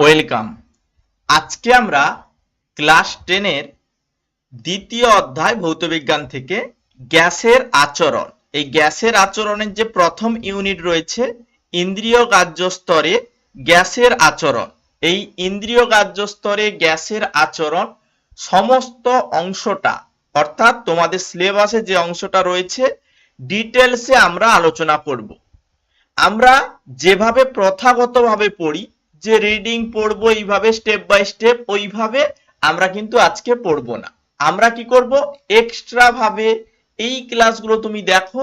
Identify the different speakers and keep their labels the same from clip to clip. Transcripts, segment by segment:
Speaker 1: Welcome. আজকে আমরা class টেনের দ্বিতীয় অধ্যায় ভৌতবিজ্ঞান থেকে গ্যাসের আচরণ। এই গ্যাসের আচরণের যে প্রথম ইউনিট রয়েছে, ইন্দ্রিয় গ্রাহ্য স্তরে গ্যাসের আচরণ। এই ইন্দ্রিয় গ্রাহ্য স্তরে গ্যাসের আচরণ সমস্ত অংশটা, অর্থাৎ তোমাদের সিলেবাসে যে অংশটা রয়েছে ডিটেলসে আমরা আলোচনা করব। আমরা যেভাবে প্রথাগতভাবে পড়ি যে রিডিং পড়ব এইভাবে স্টেপ বাই স্টেপ ওইভাবে আমরা কিন্তু আজকে পড়ব না। আমরা কি করব? এক্সট্রা ভাবে এই ক্লাসগুলো তুমি দেখো,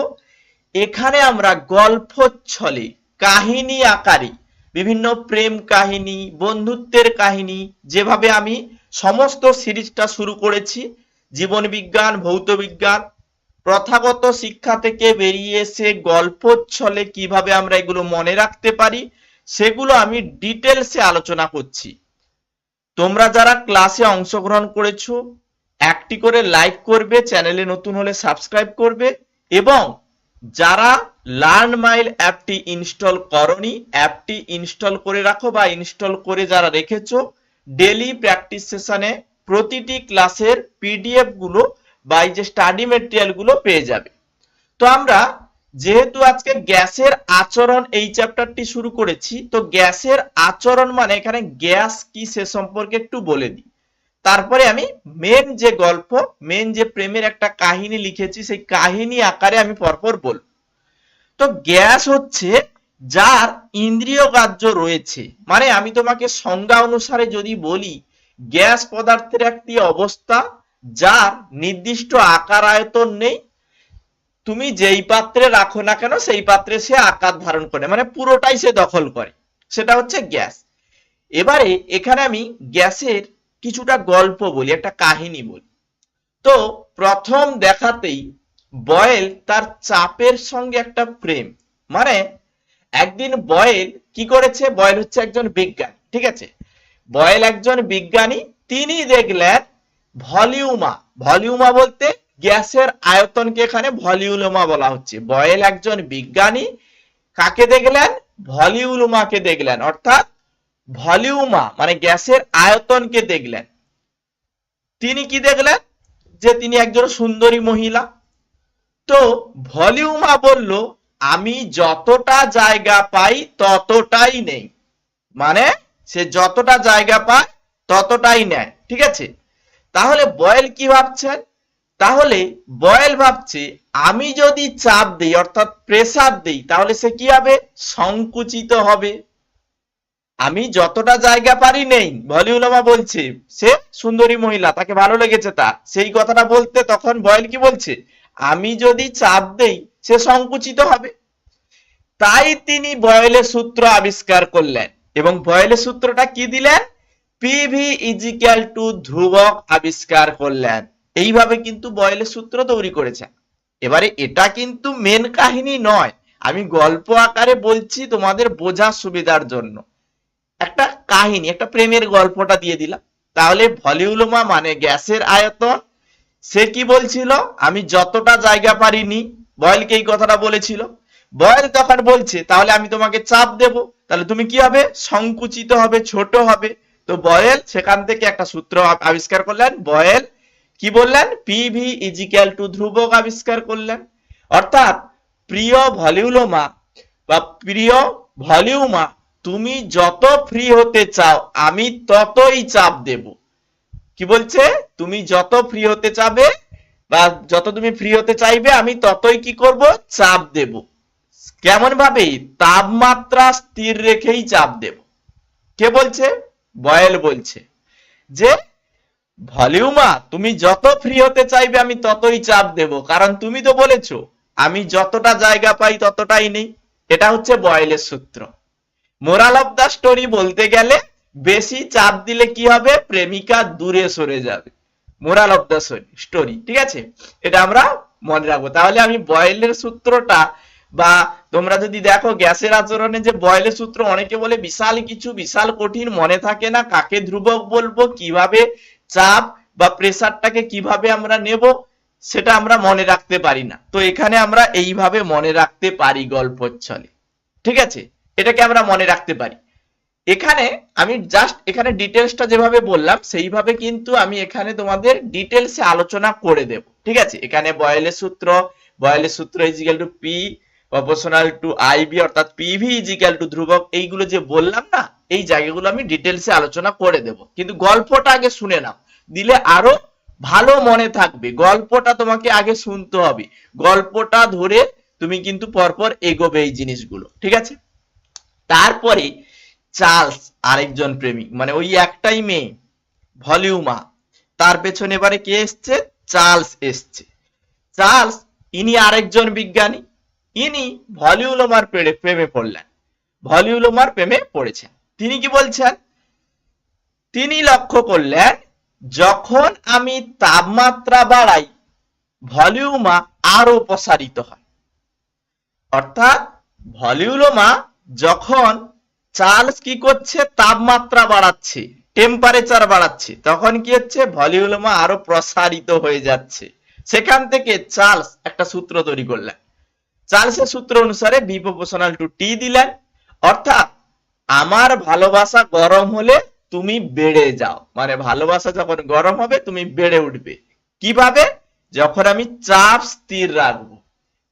Speaker 1: এখানে আমরা গল্প ছলে কাহিনী আকারে, বিভিন্ন প্রেম কাহিনী, বন্ধুত্বের কাহিনী, যেভাবে আমি সমস্ত সিরিজটা শুরু করেছি, জীবন বিজ্ঞান, ভৌত বিজ্ঞান, প্রথাগত শিক্ষা থেকে বেরিয়ে এসে গল্প ছলে কীভাবে আমরা এগুলো মনে রাখতে পারি সেগুলো আমি ডিটেলসে আলোচনা করছি। তোমরা যারা ক্লাসে অংশগ্রহণ করেছ, একটি করে লাইক করবে চ্যানেলে নতুন হলে সাবস্ক্রাইব করবে এবং যারা লার্ন মাইল অ্যাপটি ইনস্টল করনি অ্যাপটি ইনস্টল করে রাখো বা ইনস্টল করে যারা রেখেছো ডেলি প্র্যাকটিস সেশনে প্রতিটি ক্লাসের পিডিএফগুলো বা এই যে স্টাডি মেটেরিয়ালগুলো পেয়ে যাবে। তো আমরা যেহেতু আজকে গ্যাসের আচরণ এই চ্যাপ্টারটি শুরু করেছি, তো গ্যাসের আচরণ মানে এখানে গ্যাস কি সে সম্পর্কে একটু বলে দিই। তারপরে আমি মেন যে গল্প মেন যে প্রেমের একটা কাহিনী লিখেছি, সেই কাহিনী আকারে আমি পরপর বলব। তো গ্যাস হচ্ছে যার ইন্দ্রিয় গ্রাহ্য রয়েছে। মানে আমি তোমাকে সংজ্ঞা অনুসারে যদি বলি, গ্যাস পদার্থের একটি অবস্থা যার নির্দিষ্ট আকার আয়তন নেই তুমি যেই পাত্রে রাখো না কেন, সেই পাত্রে সে আকার ধারণ করে মানে পুরোটাই সে দখল করে। সেটা হচ্ছে গ্যাস। এবারে এখানে আমি গ্যাসের কিছুটা গল্প বলি, একটা কাহিনী বলি। তো প্রথম দেখাতেই বয়েল তার চাপের সঙ্গে একটা প্রেম। মানে একদিন বয়েল কি করেছে? বয়েল হচ্ছে একজন বিজ্ঞানী, ঠিক আছে? বয়েল একজন বিজ্ঞানী, তিনি দেখলেন ভলিউমা। ভলিউমা বলতে গ্যাসের আয়তনকে এখানে ভলিউলমা বলা হচ্ছে। বয়েল একজন বিজ্ঞানী কাকে দেখলেন? ভলিউলমাকে দেখলেন। অর্থাৎ ভলিউমা মানে গ্যাসের আয়তনকে দেখলেন। তিনি কি দেখলেন? যে তিনি একজন সুন্দরী মহিলা। তো ভলিউমা বলল, আমি যতটা জায়গা পাই ততটাই নেই। মানে সে যতটা জায়গা পায় ততটাই নেয়। ঠিক আছে? তাহলে বয়েল কি ভাবছেন? তাহলে বয়েল ভাবছে, আমি যদি চাপ দেই, অর্থাৎ প্রেসার দেই, তাহলে সে কি হবে? সংকুচিত হবে। আমি যতটা জায়গা পারি নেই ভলিউলমা বলছে, সে সুন্দরী মহিলা, তাকে ভালো লেগেছে তা সেই কথাটা বলতে তখন বয়েল কি বলছে? আমি যদি চাপ দেই, সে সংকুচিত হবে। তাই তিনি বয়েলের সূত্র আবিষ্কার করলেন। এবং বয়েলের সূত্রটা কি দিলেন? পিভি ইজিক্যাল টু ধ্রুবক আবিষ্কার করলেন। এইভাবে কিন্তু বয়েলের সূত্র তৈরি করেছেন এবারে এটা কিন্তু মেন কাহিনী নয়। আমি গল্প আকারে বলছি তোমাদের বোঝার সুবিধার জন্য। একটা কাহিনী, একটা প্রেমের গল্পটা দিয়ে দিলাম। তাহলে ভলিউলমা মানে গ্যাসের আয়তন। সে কি বলছিল? আমি যতটা জায়গা পারিনি বয়েলকে এই কথাটা বলেছিল। বয়েল তখন বলছে, তাহলে আমি তোমাকে চাপ দেব। তাহলে তুমি কি হবে? সংকুচিত হবে, ছোট হবে। তো বয়েল সেখান থেকে একটা সূত্র আবিষ্কার করলেন। বয়েল কি বললেন? পিভি ইজিক্যাল টু ধ্রুবক আবিষ্কার করলেন। অর্থাৎ, প্রিয় ভলিউলোমা বা প্রিয় ভলিউমা, তুমি যত ফ্রি হতে চাও, আমি ততই চাপ দেব। কি বলছে? তুমি যত ফ্রি হতে চাবে বা যত তুমি ফ্রি হতে চাইবে, আমি ততই কি করব? চাপ দেব। কেমন ভাবে তাপমাত্রা স্থির রেখেই চাপ দেব। কে বলছে? বয়েল বলছে। যে ভলিউমা, তুমি যত ফ্রি হতে চাইবে আমি ততই চাপ দেব। কারণ তুমি তো বলেছ, আমি যতটা জায়গা পাই ততটাই নেই। এটা হচ্ছে বয়েলের সূত্র। মোরাল অফ দা স্টোরি বলতে গেলে, বেশি চাপ দিলে কি হবে? প্রেমিকা দূরে সরে যাবে। মোরাল অফ দা স্টোরি, ঠিক আছে? এটা আমরা মনে রাখব। তাহলে আমি বয়েলের সূত্রটা বা তোমরা যদি দেখো, গ্যাসের আচরণে যে বয়েলের সূত্র, অনেকে বলে বিশাল কিছু, বিশাল কঠিন, মনে থাকে না কাকে ধ্রুবক বলব, কীভাবে চাপ বা প্রেসারটাকে কীভাবে আমরা নেব সেটা আমরা মনে রাখতে পারি না। তো এখানে আমরা এইভাবে মনে রাখতে পারি গল্প ছলে ঠিক আছে? এটাকে আমরা মনে রাখতে পারি। এখানে আমি জাস্ট এখানে ডিটেলসটা যেভাবে বললাম, সেইভাবে কিন্তু আমি এখানে তোমাদের ডিটেলসে আলোচনা করে দেব। ঠিক আছে? এখানে বয়েলের সূত্র বয়েলের সূত্র equal to P proportional to IB অর্থাৎ পিভি ইজিক্যাল টু ধ্রুবক, এইগুলো যে বললাম না, এই জায়গাগুলো আমি ডিটেলসে আলোচনা করে দেব। কিন্তু গল্পটা আগে শুনে নাও। দিলে আরও ভালো মনে থাকবে। গল্পটা তোমাকে আগে শুনতে হবে। গল্পটা ধরে তুমি কিন্তু পরপর এগোবে এই জিনিসগুলো। ঠিক আছে? তারপরে চার্লস আরেকজন প্রেমিক মানে ওই একটাই মেয়ে, ভলিউমা। তার পেছনে এবারে কে এসছে? চার্লস এসছে। চার্লস, ইনি আরেকজন বিজ্ঞানী। ইনি ভলিউলোমার প্রে- প্রেমে পড়লেন। ভলিউলোমার প্রেমে পড়েছেন। তিনি কি বলছেন? তিনি লক্ষ্য করলেন, যখন আমি তাপমাত্রা বাড়াই, ভলিউমা আরও প্রসারিত হয়। অর্থাৎ ভলিউলোমা যখন চার্লস কি করছে? তাপমাত্রা বাড়াচ্ছে টেম্পারেচার বাড়াচ্ছে, তখন কি হচ্ছে? ভলিউলোমা আরও প্রসারিত হয়ে যাচ্ছে। সেখান থেকে চার্লস একটা সূত্র তৈরি করলেন। চার্লসের সূত্র অনুসারে বি প্রপোর্শনাল টু টি দিলেন। অর্থাৎ, আমার ভালোবাসা গরম হলে তুমি বেড়ে যাও। মানে ভালোবাসা যখন গরম হবে, তুমি বেড়ে উঠবে। কীভাবে? যখন আমি চাপ স্থির রাখব।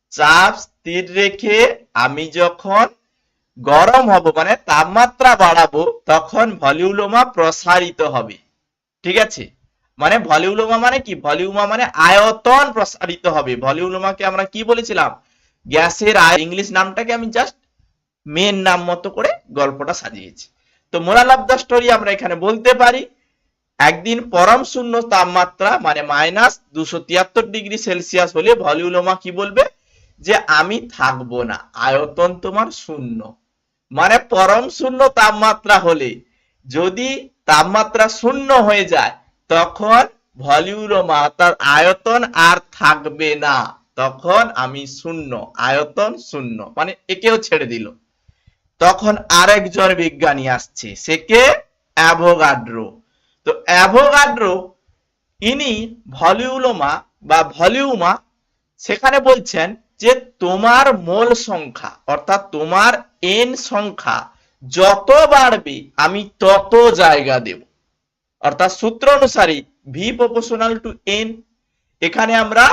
Speaker 1: চাপ স্থির রেখে আমি যখন গরম হব মানে তাপমাত্রা বাড়াবো, তখন ভলিউলোমা প্রসারিত হবে। ঠিক আছে? মানে ভলিউলোমা মানে কি? ভলিউমা মানে আয়তন প্রসারিত হবে। ভলিউলোমাকে আমরা কি বলেছিলাম? গ্যাসের আয়, ইংলিশ নামটাকে আমি জাস্ট মেন নাম মতো করে গল্পটা সাজিয়েছি। তো মোরাল অফ দ্য স্টোরি আমরা এখানে বলতে পারি, একদিন পরম শূন্য তাপমাত্রা মানে মাইনাস দুশো তিয়াত্তর ডিগ্রি সেলসিয়াস হলে ভলিউলোমা কি বলবে? যে আমি থাকব না, আয়তন তোমার শূন্য। মানে পরম শূন্য তাপমাত্রা হলে যদি তাপমাত্রা শূন্য হয়ে যায়, তখন ভলিউলোমা, তার আয়তন আর থাকবে না। তখন আমি শূন্য, আয়তন শূন্য মানে একেও ছেড়ে দিল। তখন আরেকজন বিজ্ঞানী আসছে, সে কে? অ্যাভোগাড্রো। তো অ্যাভোগাড্রো, ইনি ভলিউলোমা বা ভলিউমা, সেখানে বলছেন যে তোমার মোল সংখ্যা, অর্থাৎ তোমার এন সংখ্যা, যত বাড়বে, আমি তত জায়গা দেব। অর্থাৎ সূত্র অনুসারে ভি প্রপোর্শনাল টু এন এখানে আমরা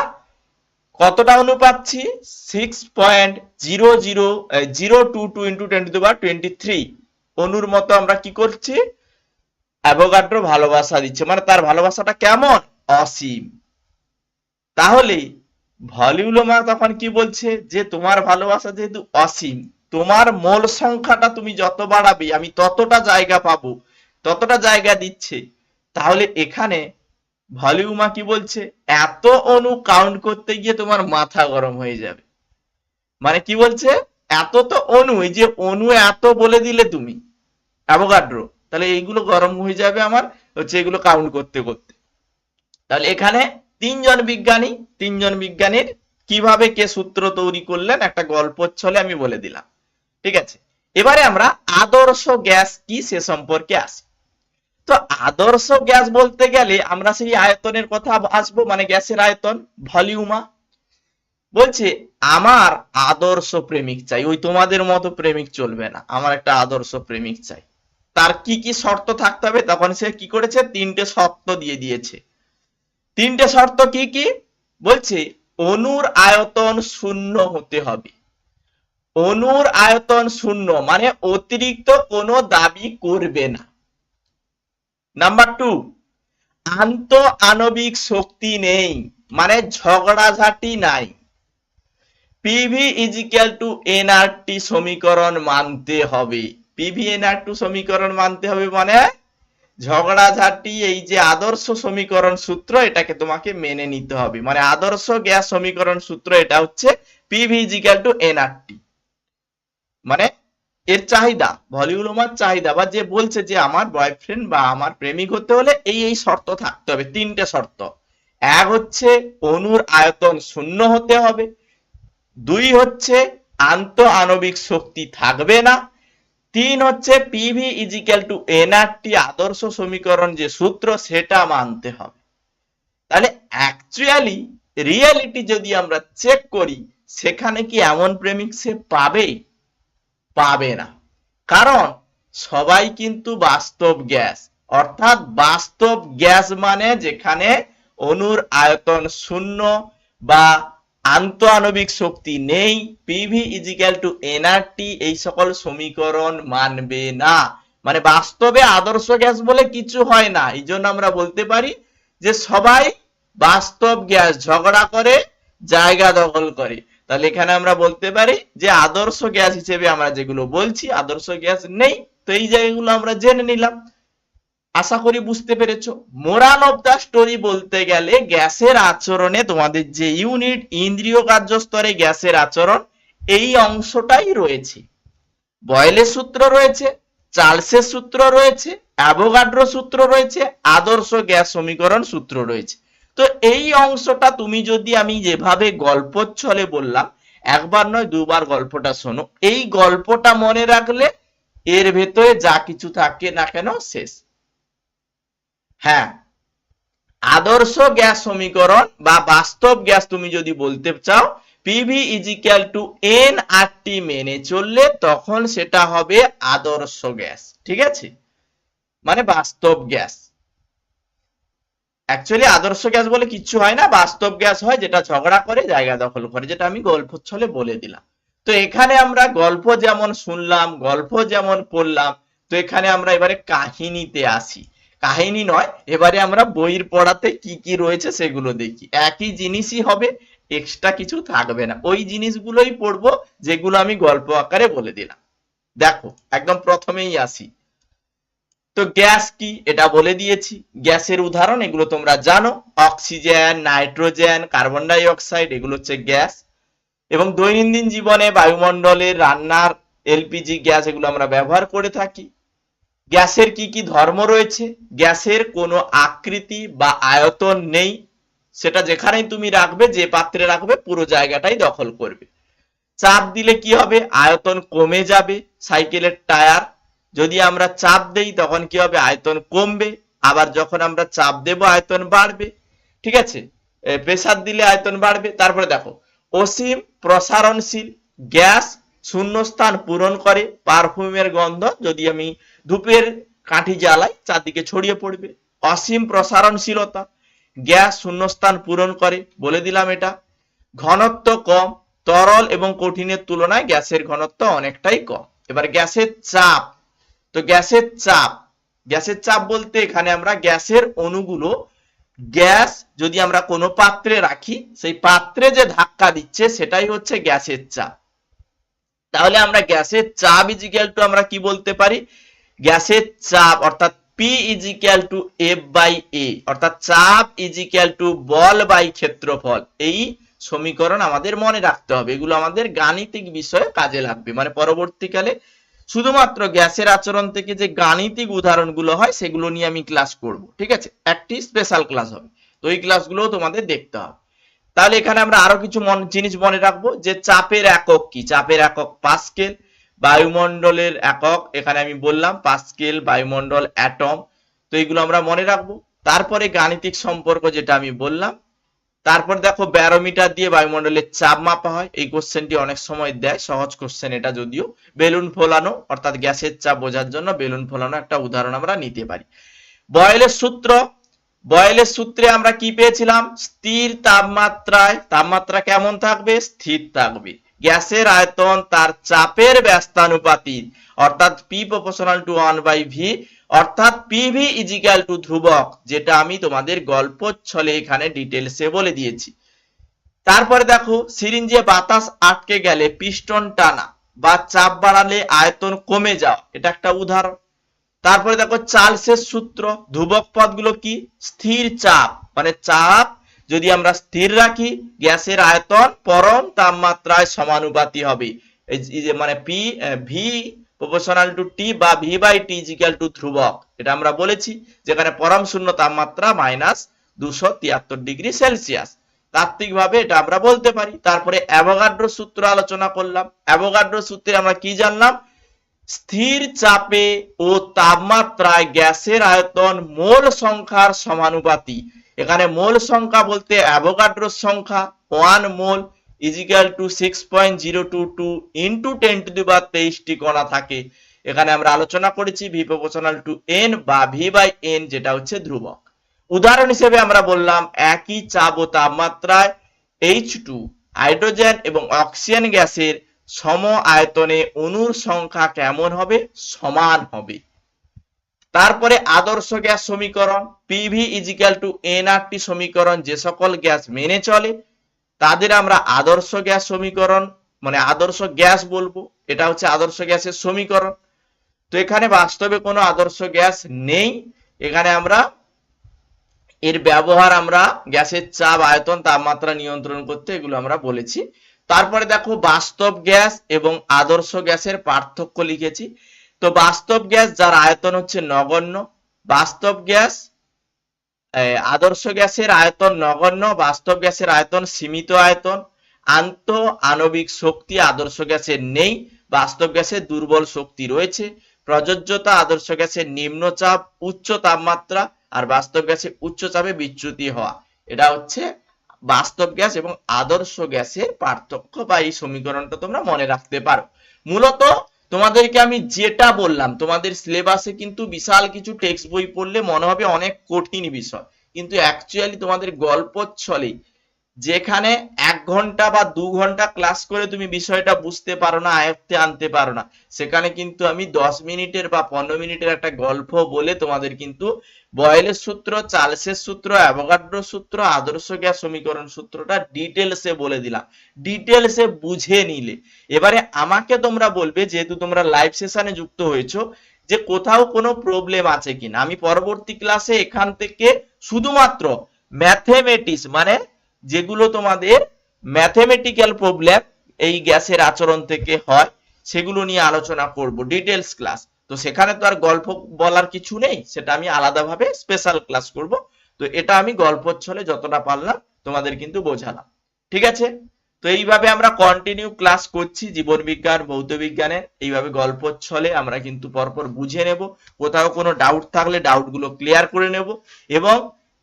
Speaker 1: কতটা অনু পাচ্ছি six point zero zero zero two two into ten to twenty three অনুর মতো আমরা কি করছি? অ্যাভোগাড্রো ভালোবাসা দিচ্ছে। মানে তার ভালোবাসাটা কেমন? অসীম। তাহলে ভলিউলোমা তখন কি বলছে? যে তোমার ভালোবাসা যেহেতু অসীম, তোমার মোল সংখ্যাটা তুমি যত বাড়াবে, আমি ততটা জায়গা পাবো, ততটা জায়গা দিচ্ছে। তাহলে এখানে ভলিউমা কি বলছে? এত অণু কাউন্ট করতে গিয়ে তোমার মাথা গরম হয়ে যাবে। মানে কি বলছে? এত তো অণু এই যে অণু এত বলে দিলে তুমি অ্যাভোগাড্রো তাহলে এইগুলো গরম হয়ে যাবে আমার, হচ্ছে এগুলো কাউন্ট করতে করতে। তাহলে এখানে তিনজন বিজ্ঞানী, তিনজন বিজ্ঞানীর কীভাবে কে সূত্র তৈরি করলেন, একটা গল্প ছলে আমি বলে দিলাম। ঠিক আছে? এবারে আমরা আদর্শ গ্যাস কি সে সম্পর্কে আসি। তো আদর্শ গ্যাস বলতে গেলে আমরা সেই আয়তনের কথা আসব মানে গ্যাসের আয়তন, ভলিউমা। বলছে, আমার আদর্শ প্রেমিক চাই, ওই তোমাদের মতো প্রেমিক চলবে না, আমার একটা আদর্শ প্রেমিক চাই। তার কি কি শর্ত থাকতে হবে? তখন সে কি করেছে? তিনটে শর্ত দিয়ে দিয়েছে। তিনটে শর্ত কি কি? বলছে, অনুর আয়তন শূন্য হতে হবে। অনুর আয়তন শূন্য মানে অতিরিক্ত কোনো দাবি করবে না। নাম্বার টু আন্ত আণবিক শক্তি নেই মানে ঝগড়াঝাটি নাই। পিভি ইজিক্যাল টু এনআরটি সমীকরণ মানতে হবে। পিভি এনআর টু সমীকরণ মানতে হবে মানে ঝগড়াঝাটি, এই যে আদর্শ সমীকরণ সূত্র, এটাকে তোমাকে মেনে নিতে হবে। মানে আদর্শ গ্যাস সমীকরণ সূত্র, এটা হচ্ছে পিভি ইজিক্যাল টু এনআরটি মানে এর চাহিদা ভলিউলোমার চাহিদা, বা যে বলছে যে আমার বয়ফ্রেন্ড বা আমার প্রেমিক হতে হলে এই এই শর্ত থাকতে হবে, তিনটে শর্ত। এক হচ্ছে অনুর আয়তন শূন্য হতে হবে, দুই হচ্ছে আন্ত আণবিক শক্তি থাকবে না, তিন হচ্ছে পিভি ইজিক্যাল টু এনআরটি আদর্শ সমীকরণ যে সূত্র, সেটা মানতে হবে। তাহলে অ্যাকচুয়ালি রিয়েলিটি যদি আমরা চেক করি, সেখানে কি এমন প্রেমিক সে পাবে? পাবে না। কারণ সবাই কিন্তু বাস্তব গ্যাস। অর্থাৎ বাস্তব গ্যাস মানে যেখানে অণুর আয়তন শূন্য বা আন্তঃআণবিক শক্তি নেই পিভি ইজিক্যাল টু এনআরটি এই সকল সমীকরণ মানবে না। মানে বাস্তবে আদর্শ গ্যাস বলে কিছু হয় না। এই জন্য আমরা বলতে পারি যে সবাই বাস্তব গ্যাস ঝগড়া করে, জায়গা দখল করে। তাহলে এখানে আমরা বলতে পারি যে আদর্শ গ্যাস হিসেবে আমরা যেগুলো বলছি, আদর্শ গ্যাস নেই। তো এই জায়গাগুলো আমরা জেনে নিলাম। আশা করি বুঝতে পেরেছ। মোরাল অফ দ্য স্টোরি বলতে গেলে গ্যাসের আচরণে তোমাদের যে ইউনিট ইন্দ্রিয় কার্যস্তরে গ্যাসের আচরণ, এই অংশটাই রয়েছে। বয়েলের সূত্র রয়েছে, চার্লসের সূত্র রয়েছে অ্যাভোগাড্রো সূত্র রয়েছে, আদর্শ গ্যাস সমীকরণ সূত্র রয়েছে। তো এই অংশটা তুমি যদি আমি যেভাবে গল্পচ্ছলে বললাম, একবার নয়, দুবার গল্পটা শোনো। এই গল্পটা মনে রাখলে এর ভেতরে যা কিছু থাকে না কেন, শেষ। হ্যাঁ আদর্শ গ্যাস সমীকরণ বা বাস্তব গ্যাস তুমি যদি বলতে চাও PV equal to N R T মেনে চললে তখন সেটা হবে আদর্শ গ্যাস, ঠিক আছে? মানে বাস্তব গ্যাস। অ্যাকচুয়ালি আদর্শ গ্যাস বলে কিচ্ছু হয় না, বাস্তব গ্যাস হয় যেটা ঝগড়া করে, জায়গা দখল করে, যেটা আমি গল্প ছলে বলে দিলাম। তো এখানে আমরা গল্প যেমন শুনলাম, গল্প যেমন পড়লাম, তো এখানে আমরা এবারে কাহিনীতে আসি। কাহিনী নয়, এবারে আমরা বইয়ের পড়াতে কি কি রয়েছে সেগুলো দেখি। একই জিনিসই হবে এক্সট্রা কিছু থাকবে না। ওই জিনিসগুলোই পড়ব, যেগুলো আমি গল্প আকারে বলে দিলাম। দেখো, একদম প্রথমেই আসি। তো গ্যাস কি? এটা বলে দিয়েছি। গ্যাসের উদাহরণ, এগুলো তোমরা জানো। Oxygen, nitrogen, carbon dioxide এগুলো হচ্ছে গ্যাস। এবং দৈনন্দিন জীবনে বায়ুমণ্ডলের রান্নার এলপিজি গ্যাস এগুলো আমরা ব্যবহার করে থাকি। গ্যাসের কি কি ধর্ম রয়েছে? গ্যাসের কোনো আকৃতি বা আয়তন নেই। সেটা যেখানেই তুমি রাখবে, যে পাত্রে রাখবে, পুরো জায়গাটাই দখল করবে। চাপ দিলে কি হবে? আয়তন কমে যাবে। সাইকেলের টায়ার যদি আমরা চাপ দেই, তখন কি হবে? আয়তন কমবে। আবার যখন আমরা চাপ দেব, আয়তন বাড়বে। ঠিক আছে? প্রেসার দিলে আয়তন বাড়বে। তারপরে দেখো, অসীম প্রসারণশীল গ্যাস শূন্যস্থান পূরণ করে পারফিউমের গন্ধ যদি আমি ধূপের কাঠি জ্বালাই, চারদিকে ছড়িয়ে পড়বে। অসীম প্রসারণশীলতা গ্যাস শূন্যস্থান পূরণ করে। বলে দিলাম এটা। ঘনত্ব কম, তরল এবং কঠিনের তুলনায় গ্যাসের ঘনত্ব অনেকটাই কম। এবার গ্যাসের চাপ। তো গ্যাসের চাপ গ্যাসের চাপ বলতে এখানে আমরা গ্যাসের অণুগুলো, গ্যাস যদি আমরা কোনো পাত্রে রাখি, সেই পাত্রে যে ধাক্কা দিচ্ছে সেটাই হচ্ছে গ্যাসের চাপ। তাহলে আমরা গ্যাসের চাপ ইজিক্যাল টু আমরা কি বলতে পারি? গ্যাসের চাপ অর্থাৎ P equal to F by A অর্থাৎ চাপ ইজিক্যাল টু বল বাই ক্ষেত্রফল। এই সমীকরণ আমাদের মনে রাখতে হবে। এগুলো আমাদের গাণিতিক বিষয়ে কাজে লাগবে। মানে পরবর্তীকালে শুধুমাত্র গ্যাসের আচরণ থেকে যে গাণিতিক উদাহরণগুলো হয়, সেগুলো নিয়ে আমি ক্লাস করব, ঠিক আছে? একটি স্পেশাল ক্লাস হবে। তো এই ক্লাসগুলো তোমাদের দেখতে হবে। তাহলে এখানে আমরা আরও কিছু জিনিস মনে রাখব যে চাপের একক কি? চাপের একক পাস্কেল, বায়ুমণ্ডলের একক, এখানে আমি বললাম পাস্কেল, বায়ুমণ্ডল, অ্যাটম, তো এইগুলো আমরা মনে রাখব। তারপরে গাণিতিক সম্পর্ক যেটা আমি বললাম তারপর দেখো ব্যারোমিটার দিয়ে বায়ুমণ্ডলের চাপ মাপা হয়। এই কোশ্চেনটি অনেক সময় দেয়, সহজ কোশ্চেন এটা যদিও। বেলুন ফোলানো, অর্থাৎ গ্যাসের চাপ বোঝার জন্য বেলুন ফোলানো একটা উদাহরণ আমরা নিতে পারি। বয়েলের সূত্র, বয়েলের সূত্রে আমরা কি পেয়েছিলাম? স্থির তাপমাত্রায়, তাপমাত্রা কেমন থাকবে? স্থির থাকবে। গ্যাসের আয়তন তার চাপের ব্যস্তানুপাতিক, অর্থাৎ P proportional to one by V অর্থাৎ পিভি ইজিক্যাল টু ধ্রুবক, যেটা আমি তোমাদের গল্প ছলে এখানে ডিটেলসে বলে দিয়েছি। তারপরে দেখো, সিরিঞ্জে বাতাস আটকে গেলে পিস্টন টানা বা চাপ বাড়ালে আয়তন কমে যাওয়া, এটা একটা উদাহরণ। তারপরে দেখো, চার্লসের সূত্র, ধ্রুবক পদগুলো কি? স্থির চাপ মানে চাপ যদি আমরা স্থির রাখি, গ্যাসের আয়তন, পরম তাপমাত্রায় সমানুপাতি হবে। এই যে মানে P V proportional to T বা V by T equal to ধ্রুবক। এটা আমরা বলেছি, যেখানে পরম শূন্য তাপমাত্রা মাইনাস দুশো তিয়াত্তর ডিগ্রি সেলসিয়াস তাত্ত্বিকভাবে এটা আমরা বলতে পারি। তারপরে অ্যাভোগাড্রো সূত্র আলোচনা করলাম। অ্যাভোগাড্রো সূত্রে আমরা কি জানলাম? স্থির চাপে ও তাপমাত্রায় গ্যাসের আয়তন মোল সংখ্যার সমানুপাতি। এখানে মোল সংখ্যা বলতে অ্যাভোগাড্রোর সংখ্যা one mole equal to six point zero two two into ten to the power তেইশটি কণা থাকে। এখানে আমরা আলোচনা করেছি ভি প্রপোর্শনাল টু এন বা ভি বাই এন যেটা হচ্ছে ধ্রুবক। উদাহরণ হিসেবে আমরা বললাম একই চাপ ও তাপমাত্রায় এইচ টু হাইড্রোজেন এবং অক্সিজেন গ্যাসের সম আয়তনে অণুর সংখ্যা কেমন হবে? সমান হবে। তারপরে আদর্শ গ্যাস সমীকরণ পিভি ইজিক্যাল টু এনআরটি সমীকরণ, যে সকল গ্যাস মেনে চলে তাদের আমরা আদর্শ গ্যাস সমীকরণ মানে আদর্শ গ্যাস বলব, এটা হচ্ছে আদর্শ গ্যাসের সমীকরণ। তো এখানে বাস্তবে কোনো আদর্শ গ্যাস নেই। এখানে আমরা এর ব্যবহার আমরা গ্যাসের চাপ, আয়তন, তাপমাত্রা নিয়ন্ত্রণ করতে এগুলো আমরা বলেছি। তারপরে দেখো বাস্তব গ্যাস এবং আদর্শ গ্যাসের পার্থক্য লিখেছি। তো বাস্তব গ্যাস যার আয়তন হচ্ছে নগণ্য। বাস্তব গ্যাস আদর্শ গ্যাসের আয়তন নগণ্য, বাস্তব গ্যাসের আয়তন সীমিত আয়তন, আন্ত আণবিক শক্তি আদর্শ গ্যাসের নেই, বাস্তব গ্যাসের দুর্বল শক্তি রয়েছে, প্রযোজ্যতা আদর্শ গ্যাসের নিম্ন চাপ উচ্চ তাপমাত্রা আর বাস্তব গ্যাসে উচ্চ চাপে বিচ্যুতি হওয়া। এটা হচ্ছে বাস্তব গ্যাস এবং আদর্শ গ্যাসের পার্থক্য বা এই সমীকরণটা তোমরা মনে রাখতে পারো। মূলত তোমাদেরকে আমি যেটা বললাম, তোমাদের সিলেবাসে কিন্তু বিশাল কিছু টেক্সট বই পড়লে মনে হবে অনেক কঠিন বিষয়। কিন্তু অ্যাকচুয়ালি তোমাদের গল্প ছলে যেখানে এক ঘণ্টা বা দু ঘণ্টা ক্লাস করে তুমি বিষয়টা বুঝতে পারো না, আয়ত্তে আনতে পারো না। সেখানে কিন্তু আমি দশ মিনিটের বা পনেরো মিনিটের একটা গল্প বলে তোমাদের কিন্তু বয়েলের সূত্র, চার্লসের সূত্র অ্যাভোগাড্রো সূত্র, আদর্শ গ্যাস সমীকরণ সূত্রটা ডিটেলসে বলে দিলাম। ডিটেলসে বুঝে নিলে। এবারে আমাকে তোমরা বলবে, যেহেতু তোমরা লাইভ সেশনে যুক্ত হয়েছো, যে কোথাও কোনো প্রবলেম আছে কিনা। আমি পরবর্তী ক্লাসে এখান থেকে শুধুমাত্র ম্যাথমেটিক্স মানে যেগুলো তোমাদের ম্যাথমেটিক্যাল প্রবলেম এই গ্যাসের আচরণ থেকে হয়, সেগুলো নিয়ে আলোচনা করব ডিটেলস ক্লাস তো সেখানে তো আর গল্প বলার কিছু নেই, সেটা আমি আলাদাভাবে স্পেশাল ক্লাস করব। তো এটা আমি গল্প ছলে যতটা পারলাম তোমাদের কিন্তু বোঝালাম। ঠিক আছে? তো এইভাবে আমরা কন্টিনিউ ক্লাস করছি, জীবন বিজ্ঞান, ভৌত বিজ্ঞানের। এইভাবে গল্প ছলে আমরা কিন্তু পরপর বুঝে নেব। কোথাও কোনো ডাউট থাকলে ডাউটগুলো ক্লিয়ার করে নেব এবং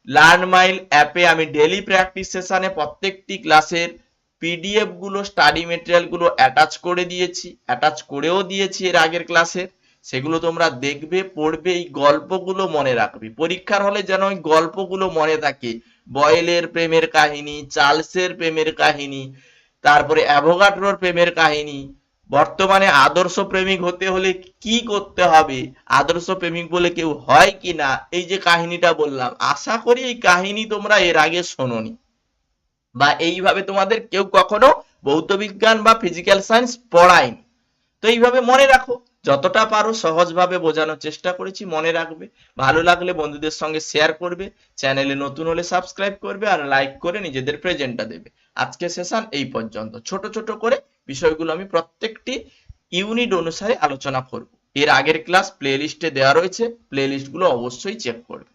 Speaker 1: লার্ন মাইল অ্যাপে আমি ডেলি প্র্যাকটিস সেশনে প্রত্যেকটি ক্লাসের পিডিএফগুলো স্টাডি মেটেরিয়ালগুলো অ্যাটাচ করে দিয়েছি। অ্যাটাচ করেও দিয়েছি এর আগের ক্লাসের সেগুলো তোমরা দেখবে, পড়বে, এই গল্পগুলো মনে রাখবে। পরীক্ষার হলে যেন ওই গল্পগুলো মনে থাকে। বয়েলের প্রেমের কাহিনী, চার্লসের প্রেমের কাহিনী, তারপরে অ্যাভোগাড্রোর প্রেমের কাহিনী বর্তমানে আদর্শ প্রেমিক হতে হলে কি করতে হবে? আদর্শ প্রেমিক বলে কেউ হয় কি না? এই যে কাহিনীটা বললাম, আশা করি এই কাহিনী তোমরা এর আগে শোনোনি। বা এইভাবে তোমাদের কেউ কখনো ভৌত বিজ্ঞান বা ফিজিক্যাল সায়েন্স পড়ায়নি। তো এইভাবে মনে রাখো, যতটা পারো সহজভাবে বোঝানোর চেষ্টা করেছি, মনে রাখবে। ভালো লাগলে বন্ধুদের সঙ্গে শেয়ার করবে চ্যানেলে নতুন হলে সাবস্ক্রাইব করবে আর লাইক করে নিজেদের প্রেজেন্টটা দেবে। আজকে সেশন এই পর্যন্ত। ছোট ছোট করে বিষয়গুলো আমি প্রত্যেকটি ইউনিট অনুসারে আলোচনা করব। এর আগের ক্লাস প্লে দেওয়া রয়েছে প্লে লিস্টগুলো অবশ্যই চেক করবে।